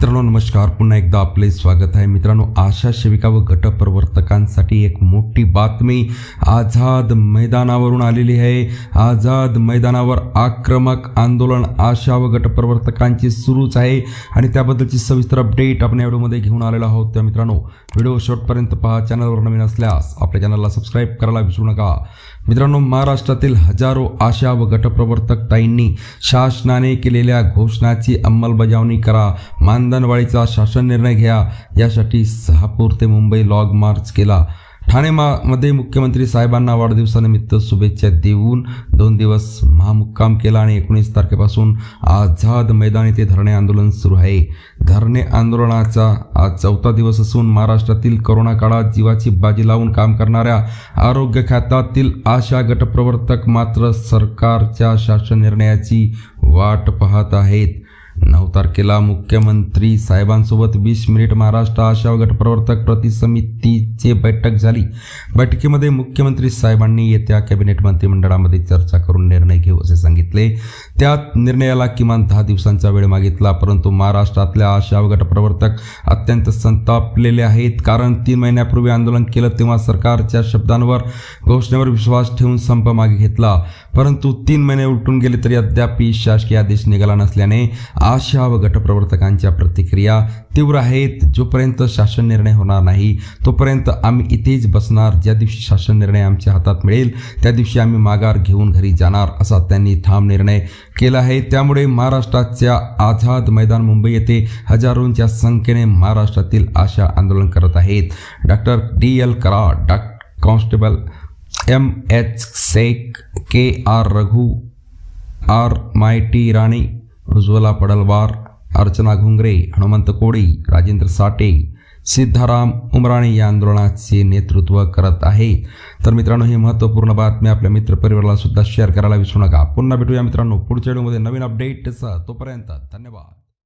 árbitro मित्रांनो नमस्कार. पुन्हा एकदा आपले स्वागत आहे. मित्रांनो आशा सेविका व गटप्रवर्तकांसाठी एक मोठी बातमी आझाद मैदानावरून आलेली आहे. आझाद मैदानावर आक्रमक आंदोलन आशा व गटप्रवर्तकांची सुरूच आहे. आणि त्याबद्दलची सविस्तर अपडेट आपण या व्हिडिओमध्ये घेऊन आलेलो आहोत. त्या मित्रांनो व्हिडिओ शेवटपर्यंत पहा. चॅनलवर नवीन असल्यास आपल्या चॅनलला सबस्क्राईब करायला विसरू नका. मित्रांनो महाराष्ट्रातील हजारो आशा व गटप्रवर्तक ताईंनी शासनाने केलेल्या घोषणाची अंमलबजावणी करा. मानधन मानधनवाढीचा शासन निर्णय घ्या. यासाठी सहापूर ते मुंबई लॉग मार्च केला. ठाणे मा मध्ये मुख्यमंत्री साहेबांना वाढदिवसानिमित्त शुभेच्छा देऊन दोन दिवस महामुक्काम केला आणि एकोणीस तारखेपासून आझाद मैदान येथे धरणे आंदोलन सुरू आहे. धरणे आंदोलनाचा आज चौथा दिवस असून महाराष्ट्रातील करोना काळात जीवाची बाजी लावून काम करणाऱ्या आरोग्य खात्यातील आशा गटप्रवर्तक मात्र सरकारच्या शासन निर्णयाची वाट पाहत आहेत. नऊ तारखेला मुख्यमंत्री. साहेबांसोबत वीस मिनिट महाराष्ट्र आशा गटप्रवर्तक प्रति समितीची बैठक झाली. बैठकीमध्ये मुख्यमंत्री साहेबांनी येत्या कॅबिनेट मंत्रिमंडळामध्ये चर्चा करून निर्णय घेऊ असे सांगितले. त्यात निर्णयाला किमान दहा दिवसांचा वेळ मागितला परंतु महाराष्ट्रातल्या आशा गटप्रवर्तक अत्यंत संतापलेले आहेत. कारण तीन महिन्यापूर्वी आंदोलन केलं तेव्हा सरकारच्या शब्दांवर घोषणेवर विश्वास ठेवून संप मागे घेतला. परंतु तीन महिने उलटून गेले तरी अद्याप शासकीय आदेश निघाला नसल्याने आशा व गटप्रवर्तकांच्या प्रतिक्रिया तीव्र आहेत. जोपर्यंत शासन निर्णय होणार नाही तोपर्यंत आम्ही इथेच बसणार. ज्या दिवशी शासन निर्णय आमच्या हातात मिळेल त्या दिवशी आम्ही माघार घेऊन घरी जाणार असा त्यांनी ठाम निर्णय केला आहे. त्यामुळे महाराष्ट्राच्या आझाद मैदान मुंबई येथे हजारोंच्या संख्येने महाराष्ट्रातील आशा आंदोलन करत आहेत. Doctor D. एल. कराड डॉ. Constable M. H. Shaikh K. R. Raghu R. Maity Rani Ujjwala Padalwar Archana Ghungare Hanumant Koli Rajendra Sate Siddharam Umrane या आंदोलनाचे नेतृत्व करत आहे. तर मित्रांनो ही महत्त्वपूर्ण बातमी आपल्या मित्रपरिवाराला सुद्धा शेअर करायला विसरू नका. पुन्हा भेटूया मित्रांनो पुढच्या व्हिडिओमध्ये नवीन अपडेटसह तोपर्यंत धन्यवाद.